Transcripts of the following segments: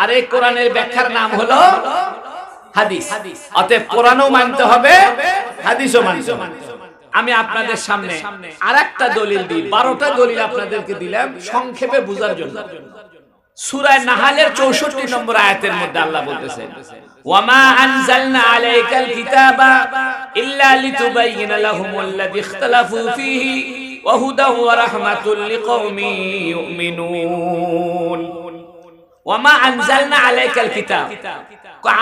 আর এই কোরআনের ব্যাখ্যার নাম হলো হাদিস। অতএব কোরআনও মানতে হবে হাদিসও মানতে হবে। আমি আপনাদের সামনে আর একটা দলিল দিই। বারোটা দলিল আপনাদেরকে দিলাম সংক্ষেপে বোঝার জন্য। সুরায় নাহালের চৌষট্টি নম্বর আয়াতের মধ্যে আল্লাহ বলতেছেন ওয়ামা আনজালনা আলাইকাল কিতাবা ইল্লা লিতুবাইয়িনা লাহুমুল্লাযী ইখতালাফু ফীহি ওয়া হুদাও ওয়া রাহমাতুল লিকাউমি ইউমিনুন।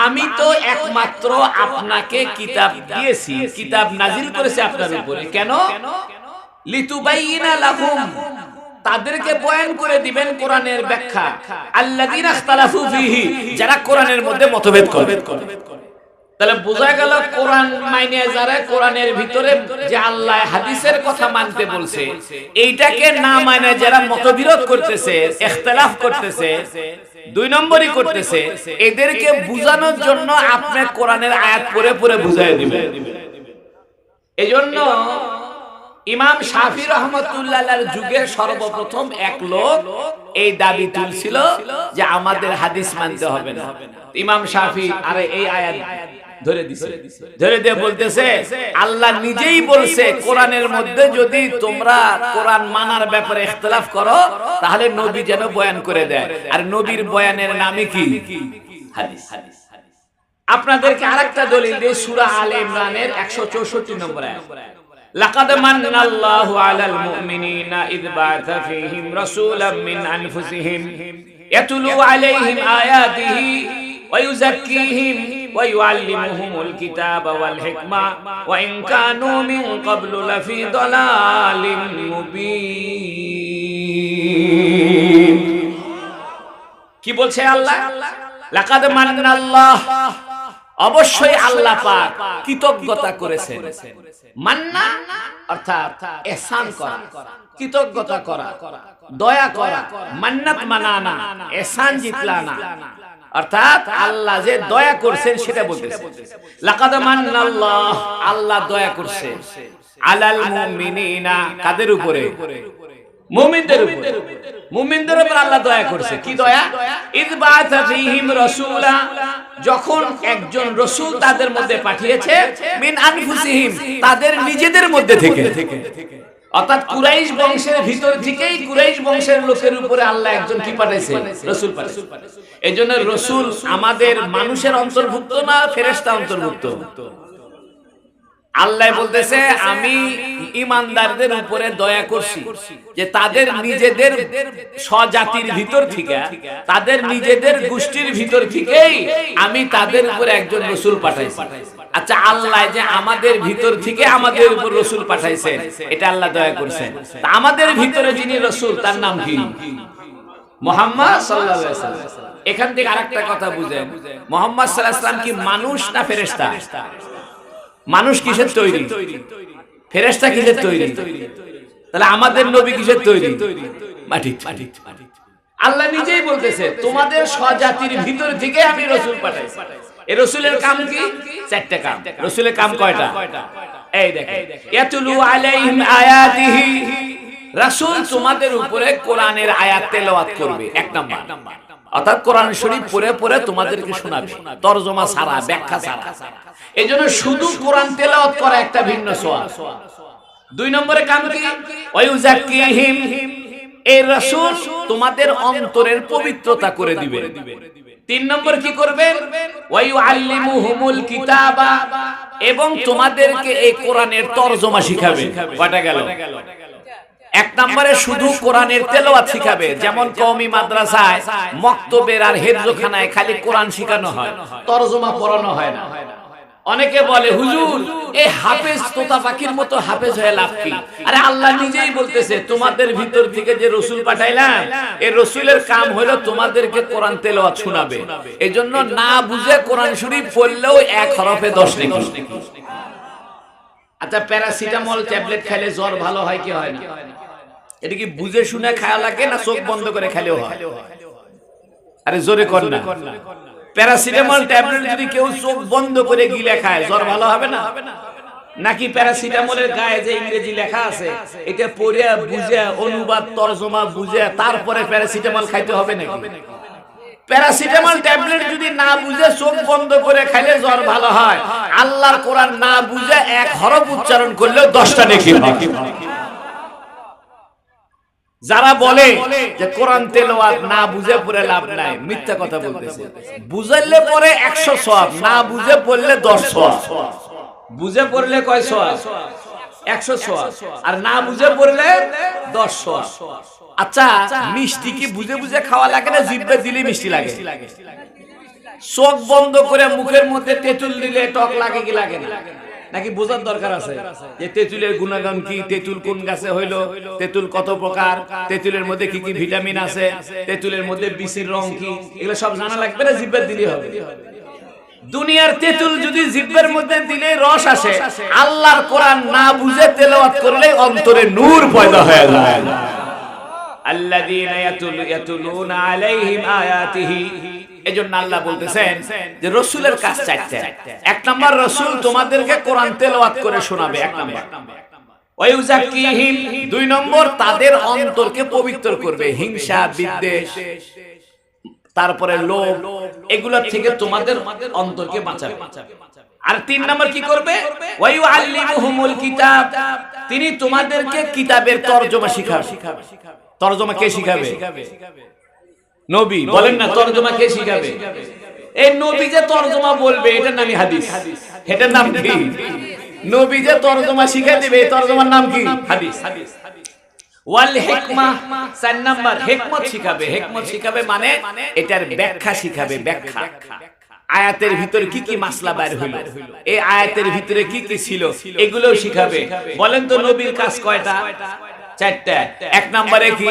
আমি তো একমাত্র আপনাকে কিতাব দিয়েছি, কিতাব নাজিল করেছে আপনার উপরে। কেন? লিতুবাইয়িনা লাহুম। তাদেরকে বয়ান করে দিবেন কোরআনের ব্যাখ্যা। যারা কোরআনের মধ্যে মতভেদ করে। তাহলে বোঝা গেল কোরআন মাইনে যারা কোরআনের ভিতরে যে আল্লাহ হাদিসের কথা মানতে বলছে, এইটাকে না মানে যারা মতবিরোধ করতেছে করতেছে দুই নম্বরই করতেছে এদেরকে বুঝানোর জন্য আপনি কোরআনের আয়াত পড়ে পড়ে বুঝাই দিবেন। এজন্য ইমাম শাফি রহমতুল্লাহ যুগে সর্বপ্রথম এক লোক এই দাবি তুলছিল যে আমাদের হাদিস মানতে হবে না। ইমাম শাফি আরে এই আয়াত ধরে দিছে ধরে দিয়ে বলতেছে আল্লাহ নিজেই বলছে কোরআনের মধ্যে যদি তোমরা কোরআন মানার ব্যাপারে ইখতিলাফ করো তাহলে নবী যেন বয়ান করে দেয় আর নবীর বয়ানের নামে কি হাদিস আপনাদেরকে আরেকটা দলিল দিয়ে সূরা আলে ইমরানের 164 নম্বর আয়াত لقد من الله على المؤمنين إذ بعث فيهم رسولا من أنفسهم يتلو عليهم آياته ويزكيهم ويعلمهم الكتاب والحكمة وإن كانوا من قبل لفي ضلال مبين কি বলছে আল্লাহ লাকাদ মান্নাল্লাহ অবশ্যই আল্লাহ পাক কৃতজ্ঞতা করেছেন মান্না অর্থাৎ এহসান করা কৃতজ্ঞতা করা দয়া করা মান্নাত মানানা এহসান জিতলানা অর্থাৎ আল্লাহ যে দয়া করছেন সেটা বলতেছে। লাকাদ মান্নাল্লাহ, আল্লাহ দয়া করছে। আলাল মুমিনিনা, কাদের উপরে? মুমিনদের উপরে। মুমিনদের উপর আল্লাহ দয়া করছে। কি দয়া? রাসূলা, যখন একজন রসূল তাদের মধ্যে পাঠিয়েছে, মিন আনফুসিহিম, তাদের নিজেদের মধ্যে থেকে। অর্থাৎ কুরাইশ বংশের ভিতর থেকেই কুরাইশ বংশের লোকের উপরে আল্লাহ একজন কি পাঠাইছে? রসুল এই জন্য রসুল আমাদের মানুষের অন্তর্ভুক্ত না ফেরেস্তা অন্তর্ভুক্ত। আল্লাহ বলতেছে আমি ইমানদারদের উপরে দয়া করছি যে তাদের নিজেদের স্বজাতির ভিতর থেকে তাদের নিজেদের গোষ্ঠীর ভিতর থেকেই আমি তাদের উপরে একজন রসুল পাঠাইছি। আচ্ছা আল্লাহ যে আমাদের ভিতর থেকে আমাদের উপর রসুল পাঠাইছেন। এটা আল্লাহ দয়া করছেন। আমাদের ভিতরে যিনি রসুল তার নাম কি? মোহাম্মদ ওয়াসাল্লাম। এখান থেকে আরেকটা কথা বুঝেন। মোহাম্মদ আলাইহি কি মানুষ না ফেরেশতা? মানুষ কিসের তৈরি? ফেরেশতা কিসের তৈরি? তাহলে আমাদের নবী কিসের তৈরি? মাটি আল্লাহ নিজেই বলতেছে তোমাদের স্বজাতির ভিতর থেকে আমি রসুল পাঠাইছি। এই রসুলের কাম কি? চারটা কাম। রসুলের কাম কয়টা? এই দেখো ইয়াতুলু আলাইহিম আয়াতিহি। রাসূল তোমাদের উপরে কোরআনের আয়াত তেলাওয়াত করবে। এক নাম্বার। অর্থাৎ কোরআন শরীফ পড়ে পড়ে তোমাদেরকে শোনাবে। তরজমা সারা ব্যাখ্যা সারা। এই জন্য শুধু কোরআন তেলাওয়াত করা একটা ভিন্ন সোয়াব। দুই নম্বরে কাম কি? ওয়ায়ুজাক্কিহিম এই রাসূল তোমাদের অন্তরের পবিত্রতা করে দিবে। তিন নম্বর কি করবেন? ওয়ায়ুআল্লিমুহুমুল কিতাবা। এবং তোমাদেরকে এই কোরআনের তরজমা শিখাবে। কয়টা গেল? এক নম্বরে শুধু কোরআনের তেলাওয়াত শিখাবে যেমন কওমি মাদ্রাসায় মক্তবের আর হেফজখানায় খালি কোরআন শেখানো হয়। তরজমা পড়ানো হয় না। অনেকে বলে হুজুর এই হাফেজ তোতা পাখির মতো হাফেজ হয়ে লাভ কি? আরে আল্লাহ নিজেই বলতেছে তোমাদের ভিতর থেকে যে রসুল পাঠাইলাম এই রসুলের কাম হলো তোমাদেরকে কোরআন তেলাওয়াত শোনাবে। এজন্য না বুঝে কোরআন শরীফ পড়লেও এক হরফে দশ নেকি আচ্ছা প্যারাসিটামল ট্যাবলেট খাইলে জ্বর ভালো হয় কি হয় না এটা কি বুঝে শুনে খাওয়া লাগে না চোখ বন্ধ করে খেলেও হয়? আরে জোরে কর না। প্যারাসিটামল ট্যাবলেট যদি কেউ চোখ বন্ধ করে গিলে খায় জ্বর ভালো হবে না? নাকি প্যারাসিটামলের গায়ে যে ইংরেজি লেখা আছে এটা পড়ে বুঝে অনুবাদ তর্জমা বুঝে তারপরে প্যারাসিটামল খাইতে হবে নাকি? প্যারাসিটামল ট্যাবলেট যদি না বুঝে চোখ বন্ধ করে খাইলে জ্বর ভালো হয়। আল্লাহর কোরআন না বুঝে এক হরফ উচ্চারণ করলেও দশটা নেকি হয়। যারা বলে যে কোরআন তেলাওয়াত না বুঝে পড়ে লাভ নাই মিথ্যা কথা বলতেছে। বুঝাইলে পরে একশো সব না বুঝে পড়লে দশ সব বুঝে পড়লে কয় সব একশো সব আর না বুঝে পড়লে দশ সব আচ্ছা মিষ্টি কি বুঝে বুঝে খাওয়া লাগে না জিভে দিলে মিষ্টি লাগে। চোখ বন্ধ করে মুখের মধ্যে তেঁতুল দিলে টক লাগে কি লাগে না? নাকি বোঝার দরকার আছে? যে তেঁতুলের গুণাগুণ কি তেঁতুল কোন গাছে হইল তেঁতুল কত প্রকার তেঁতুলের মধ্যে কি কি ভিটামিন আছে তেঁতুলের মধ্যে বিসির রং কি এগুলো সব জানা লাগবে না জিব্বের দিলে হবে। দুনিয়ার তেঁতুল যদি জিব্বের মধ্যে দিলে রস আসে আল্লাহর কোরআন না বুঝে তেলাওয়াত করলে অন্তরে নূর পয়দা হয়ে যায়। আল্লাযীনা ইয়াতুল- ইয়াতুলুনা আলাইহিম আয়াতিহি। এজন্য আল্লাহ বলতেছেন যে রসুলের কাজ চারটা। এক নাম্বার রসুল তোমাদেরকে কোরআন তেলাওয়াত করে শোনাবে এক নাম্বার। দুই নম্বর তাদের অন্তরকে পবিত্র করবে হিংসা বিদ্বেষ তারপরে লোভ এগুলো থেকে তোমাদের অন্তরকে বাঁচাবে। আর তিন নম্বর কি করবে? কিতাব তিনি তোমাদেরকে কিতাবের তরজমা শিখাবে। তরজমা কে শিখাবে? নবী বলেন না তরজমা কে শিখাবে? এই নবী যে তরজমা বলবে এটার নামই হাদিস। এটার নাম কি? নবী যে তরজমা শিখাই দিবে এই তরজমার নাম কি? হাদিস। ওয়াল হিকমা চার নাম্বার হিকমত শিখাবে। হিকমত শিখাবে মানে এটার ব্যাখ্যা শিখাবে ব্যাখ্যা। আয়াতের ভিতরে কি কি মাসলা বাইর হইল? এই আয়াতের ভিতরে কি কি ছিল? এগুলো শিখাবে। বলেন তো নবীর কাজ কয়টা? চারটা। এক নম্বরে কি?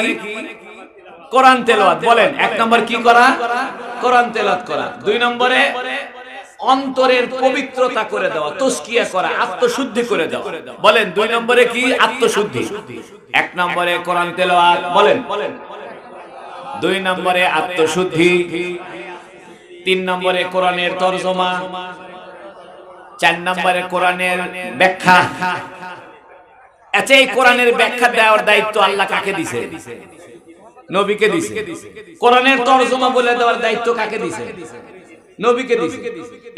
কোরআন তেলাওয়াত বলেন এক নম্বর কি করা? কোরআন তেলাওয়াত করা। দুই নম্বরে অন্তরের পবিত্রতা করে দেওয়া তস্কিয়া করা আত্মশুদ্ধি করে দেওয়া। বলেন দুই নম্বরে কি আত্মশুদ্ধি? এক নম্বরে কোরআন তেলাওয়াত বলেন। দুই নম্বরে আত্মশুদ্ধি। তিন নম্বরে কোরআনের তরজমা। চার নম্বরে কোরআনের ব্যাখ্যা। আচ্ছা এই কোরআনের ব্যাখ্যা দেওয়ার দায়িত্ব আল্লাহ কাকে দিছে? নবীকে দিছে। কোরআনের তরজমা বলে দেওয়ার দায়িত্ব কাকে দিছে? নবীকে দিছে।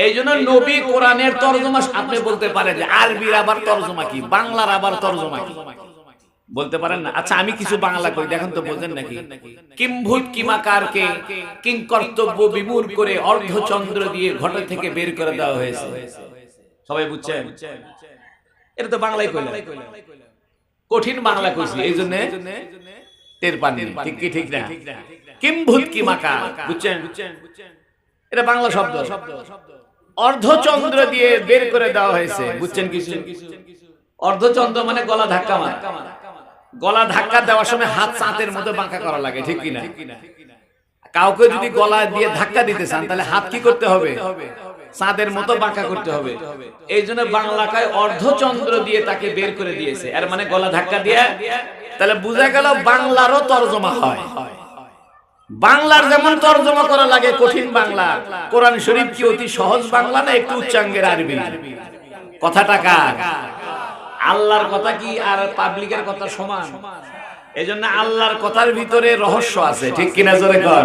এই জন্য নবী কোরআনের তরজমা আপনি বলতে পারেন যে আরবির আবার তরজমা কি? বাংলার আবার তরজমা কি? বলতে পারেন না? আচ্ছা আমি কিছু বাংলা করি দেখেন তো বোঝেন নাকি? কিম্ভূত কিমাকারকে কিং কর্তব্য বিমূর করে অর্ধচন্দ্র দিয়ে ঘটা থেকে বের করে দেওয়া হয়েছে। সবাই বুঝছেন? এটা তো বাংলায় কইলাম। কঠিন বাংলা কইছি এই জন্য টের পাননি। ঠিক কি ঠিক না? কিম্ভূত কিমাকার বুঝছেন? এটা বাংলা শব্দ। অর্ধচন্দ্র দিয়ে বের করে দেওয়া হয়েছে। বুঝছেন কিছু অর্ধচন্দ্র মানে গলা ধাক্কা মার। গলা ধাক্কা দেওয়ার সময় হাত চাঁতের মতো বাঁকা করা লাগে ঠিক কিনা কাউকে যদি গলা দিয়ে ধাক্কা দিতে চান তাহলে হাত কি করতে হবে? চাঁদের মতো বাঁকা করতে হবে। এই জন্য বাংলাকায় অর্ধচন্দ্র দিয়ে তাকে বের করে দিয়েছে। আর মানে গলা ধাক্কা দিয়ে তাহলে বোঝা গেল বাংলারও তর্জমা হয়। বাংলার যেমন তর্জমা করা লাগে কঠিন বাংলা কোরআন শরীফ কি অতি সহজ বাংলা না একটু উচ্চাঙ্গের আরবি? কথাটা কার? আল্লাহর কথা কি আর পাবলিকের কথা সমান? এই জন্য আল্লাহর কথার ভিতরে রহস্য আছে ঠিক কিনা জোরে কর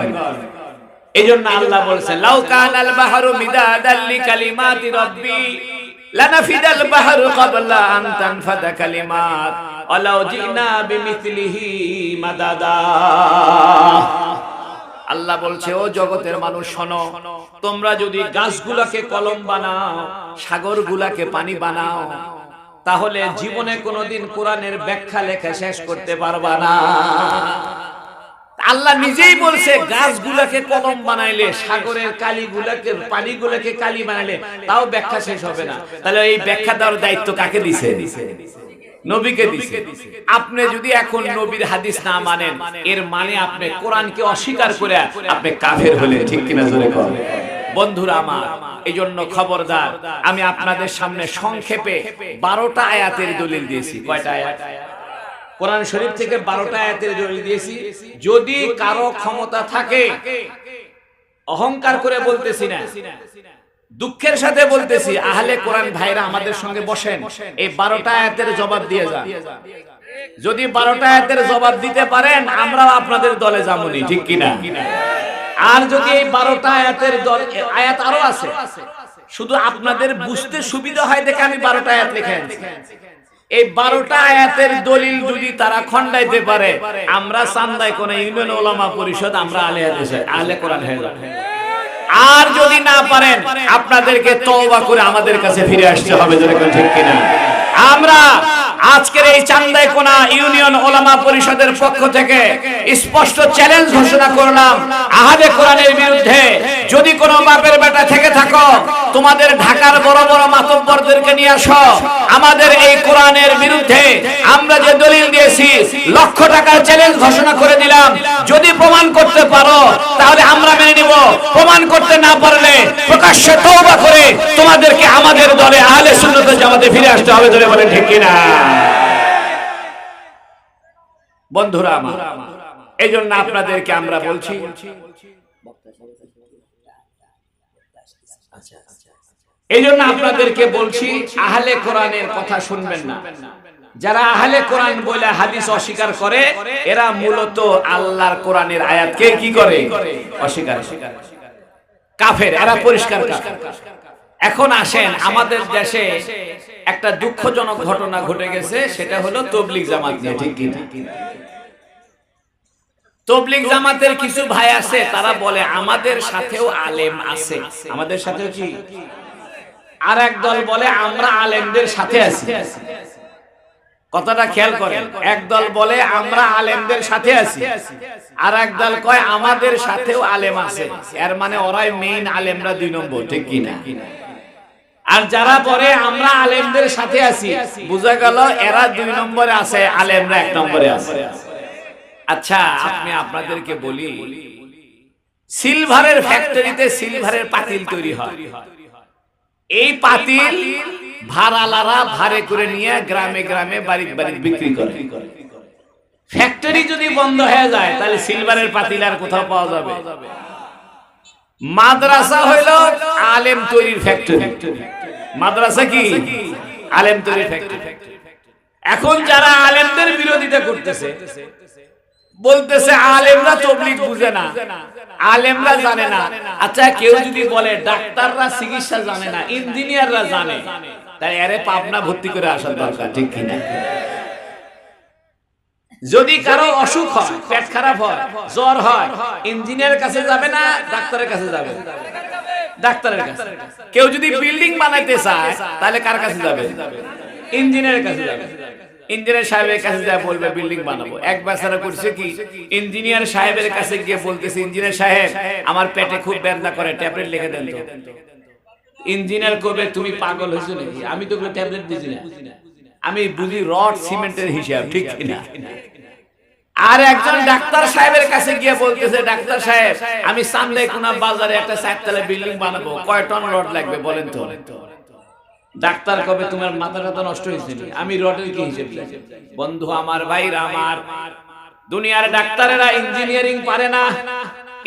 এই জন্য আল্লাহ বলছেন লাউ কানাল বাহরু মিদাদাল লিকালিমাতি রাব্বি লানাফিদাল বাহরু ক্বাবলা আন তানফাদা কালিমাত ওয়ালাউ জিনা বিমিথলিহি মাদাদা। আল্লাহ বলছে ও জগতের মানুষ শোনো তোমরা যদি গাছগুলাকে কলম বানাও সাগরগুলাকে পানি বানাও তাহলে জীবনে কোনোদিন কোরআনের ব্যাখ্যা লেখা শেষ করতে পারবা না। আল্লাহ নিজেই বলছে গাছগুলাকে কলম বানাইলে সাগরের কালিগুলাকে পানিগুলাকে কালি বানাইলে তাও ব্যাখ্যা শেষ হবে না। তাহলে এই ব্যাখ্যা দেওয়ার দায়িত্ব কাকে দিছে? নবীকে দিছে। আপনি যদি এখন নবীর হাদিস না মানেন এর মানে আপনি কোরআনকে অস্বীকার করে আপনি কাফের হলে ঠিক কিনা জোরে কর বন্ধুরা আমার এই জন্য খবরদার আমি আপনাদের সামনে সংক্ষেপে বারোটা আয়াতের দলিল দিয়েছি। কয়টা আয়াত? কোরআন শরীফ থেকে বারোটা আয়াতের দলিল দিয়েছি। যদি কারও ক্ষমতা থাকে অহংকার করে বলতেছি না। দুঃখের সাথে বলতেছি আহলে কোরআন ভাইরা আমাদের সঙ্গে বসেন। এই বারোটা আয়াতের জবাব দিয়ে যান। যদি বারোটা আয়াতের জবাব দিতে পারেন আমরাও আপনাদের দলে যাবনি ঠিক কিনা? আর যদি এই বারোটা আয়াতের দল আয়াত আরও আছে। শুধু আপনাদের বুঝতে সুবিধা হয় দেখে আমি বারোটা আয়াত লিখে আনছি। এই বারোটা আয়াতের দলিল যদি তারা খন্ডাইতে পারে আমরা চান্দায় কোন ইউনিয়ন ওলামা পরিষদ আমরা আলে আলে কোরআন হয়ে যাব। আর যদি না পারেন আপনাদেরকে তওবা করে আমাদের কাছে ফিরে আসতে হবে যেরকম ঠিক কিনা? আমরা আজকের এই চান্দাই কোনা ইউনিয়ন ওলামা পরিষদের পক্ষ থেকে স্পষ্ট চ্যালেঞ্জ ঘোষণা করলাম। আহাদে কোরআনের বিরুদ্ধে যদি কোনো বাপের বেটা থেকে থাকো, তোমাদের ঢাকার বড় বড় মাতব্বরদেরকে নিয়ে আসো। আমাদের এই কোরআনের বিরুদ্ধে আমরা যে দলিল দিয়েছি, লক্ষ টাকার চ্যালেঞ্জ ঘোষণা করে দিলাম। যদি প্রমাণ করতে পারো, তাহলে আমরা মেনে নিব। প্রমাণ করতে না পারলে প্রকাশ্যে তওবা করে তোমাদেরকে আমাদের দলে আহলে সুন্নতে জামাতে ফিরে আসতে হবে ধরে বলেন ঠিক কিনা? বন্ধুরা আমার এই জন্য আপনাদেরকে আমরা বলছি এই জন্য আপনাদেরকে বলছি, আহলে কোরআনের কথা শুনবেন না। যারা আহলে কোরআন বলে হাদিস অস্বীকার করে, এরা মূলত আল্লাহর কোরআনের আয়াতকে কি করে? অস্বীকার কাফের, এরা পরিষ্কার কাফের। এখন আসেন আমাদের দেশে একটা দুঃখজনক ঘটনা ঘটে গেছে সেটা হলো তবলিগ জামাত নিয়ে ঠিক কি তবলিগ জামাতের কিছু ভাই আছে তারা বলে আমাদের সাথেও আলেম আছে। আমাদের সাথেও কি? আর এক দল বলে আমরা আলেমদের সাথে আছি। কথাটা খেয়াল করেন। একদল বলে আমরা আলেমদের সাথে আছি। আর একদল কয় আমাদের সাথেও আলেম আছে। এর মানে ওরাই মেইন আলেমরা দুই নম্বর ঠিক কিনা? আর যারা পরে আমরা আলেমদের সাথে আছি, বোঝা গেল এরা দুই নম্বরে আছে, আলেমরা এক নম্বরে আছে। আচ্ছা আপনি আপনাদেরকে বলি, সিলভারের ফ্যাক্টরিতে সিলভারের পাতিল তৈরি হয়। এই পাতিল ভাড়ালারা ভাড়ে করে নিয়ে গ্রামে গ্রামে বাড়ি বাড়ি বিক্রি করে। ফ্যাক্টরি যদি বন্ধ হয়ে যায়, তাহলে সিলভারের পাতিল আর কোথাও পাওয়া যাবে। মাদ্রাসা হইল আলেম তৈরির ফ্যাক্টরি মাদ্রাসা কি? আলেম তৈরির ফ্যাক্টরি এখন যারা আলেমদের বিরোধিতা করতেছে বলতেছে আলেমরা তবলিগ বুঝে না। আলেমরা জানে না। আচ্ছা কেউ যদি বলে ডাক্তাররা চিকিৎসা জানে না ইঞ্জিনিয়াররা জানে। তাই আরে পাবনা ভর্তি করে আসার দরকার ঠিক কিনা? যদি কারও অসুখ হয় পেট খারাপ হয় জ্বর হয় ইঞ্জিনিয়ারের কাছে যাবে না ডাক্তারের কাছে যাবে? ডাক্তারের কাছে। কেউ যদি বিল্ডিং বানাইতে চায় তাহলে কার কাছে যাবে? ইঞ্জিনিয়ারের কাছে যাবে। ইঞ্জিনিয়ার সাহেবের কাছে যা বলবে বিল্ডিং বানাবো। এক বেচারা করছে কি? ইঞ্জিনিয়ার সাহেবের কাছে গিয়ে বলতেছে ইঞ্জিনিয়ার সাহেব আমার পেটে খুব ব্যথা করে ট্যাবলেট লিখে দেন তো। ইঞ্জিনিয়ার করবে তুমি পাগল হয়েছো নাকি? আমি তো ট্যাবলেট দিছি না। আমি বুঝি রড সিমেন্টের হিসাব ঠিক কিনা? আর একজন ডাক্তার সাহেবের কাছে গিয়ে বলতেছে ডাক্তার সাহেব আমি সামনে কোন বাজারে একটা চারতলা বিল্ডিং বানাবো কয় টন রড লাগবে বলেন তো? ডাক্তার কবে তোমার মাথা টাথা নষ্ট হয়েছে? আমি রডের কি হিসেব দিই? বন্ধু আমার ভাইরা আমার দুনিয়ার ডাক্তারেরা ইঞ্জিনিয়ারিং পারে না।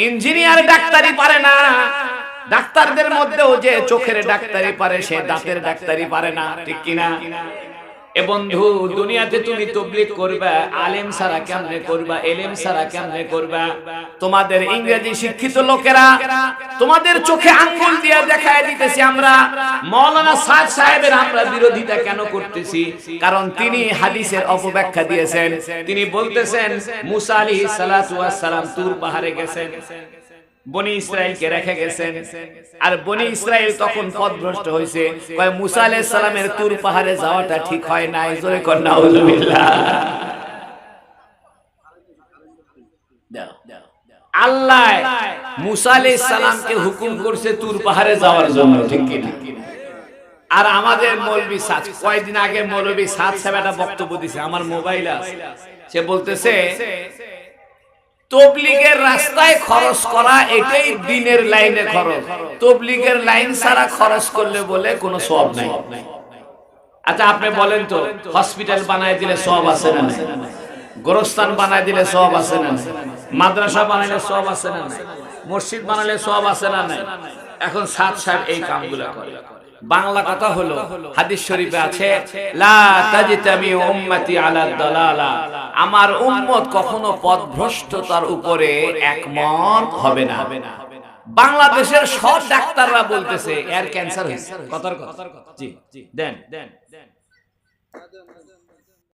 ইঞ্জিনিয়ার ডাক্তারি পারে না। ডাক্তারদের মধ্যেও যে চোখের ডাক্তারি পারে সে দাঁতের ডাক্তারি পারে না। ঠিক কিনা? বন্ধু, দুনিয়াতে তুমি তবলিগ করবা, আলেম সারা কেমনে করবা, এলেম সারা কেমনে করবা? তোমাদের ইংরেজি শিক্ষিত লোকেরা তোমাদের চোখে আঙ্গুল দিয়ে দেখায় দিতেছি আমরা। মৌলানা সাদ সাহেবের আমরা বিরোধিতা কেন করতেছি? কারণ তিনি হাদিসের অপব্যাখ্যা দিয়েছেন। তিনি বলতেছেন, মুসা আলাইহিস সালাম তুর পাহাড়ে গেছেন। বনি ইসরায়েলকে রেখে গেছেন। আর বনি ইসরায়েল তখন পথভ্রষ্ট হয়েছে। কয় মুসা আলাইহিস সালামের তুর পাহাড়ে যাওয়াটা ঠিক হয় নাই। জোরে কর নাউজুবিল্লাহ। আল্লাহ মুসা আলাইহিস সালামকে হুকুম করছে তুর পাহাড়ে যাওয়ার জন্য ঠিক কি আর আমাদের মৌলবী সাজ কয়েকদিন আগে মৌলবী সাজ সাহেব একটা বক্তব্য দিছে আমার মোবাইল আছে। সে বলতেছে তবলিগের রাস্তায় খরচ করা এটাই দিনের লাইনে খরচ। তবলিগের লাইন ছাড়া খরচ করলে বলে কোনো সব নাই। আচ্ছা আপনি বলেন তো হসপিটাল বানায় দিলে সব আছে না? গোরস্থান বানায় দিলে সব আছে না মাদ্রাসা বানাইলে সব আছে না মসজিদ বানালে সব আছে না নাই? এখন সাত সাহেব এই কামগুলো করে। বাংলা কথা হলো হাদিস শরীফে আছে লা তাজিতামি উম্মতি আলা দালালা। আমার উম্মত কখনো পথভ্রষ্টতার উপরে একমত হবে না। বাংলাদেশের সব ডাক্তাররা বলতেছে এর ক্যান্সার হয়েছে। কথার কথা। জি দেন। দেন দেন।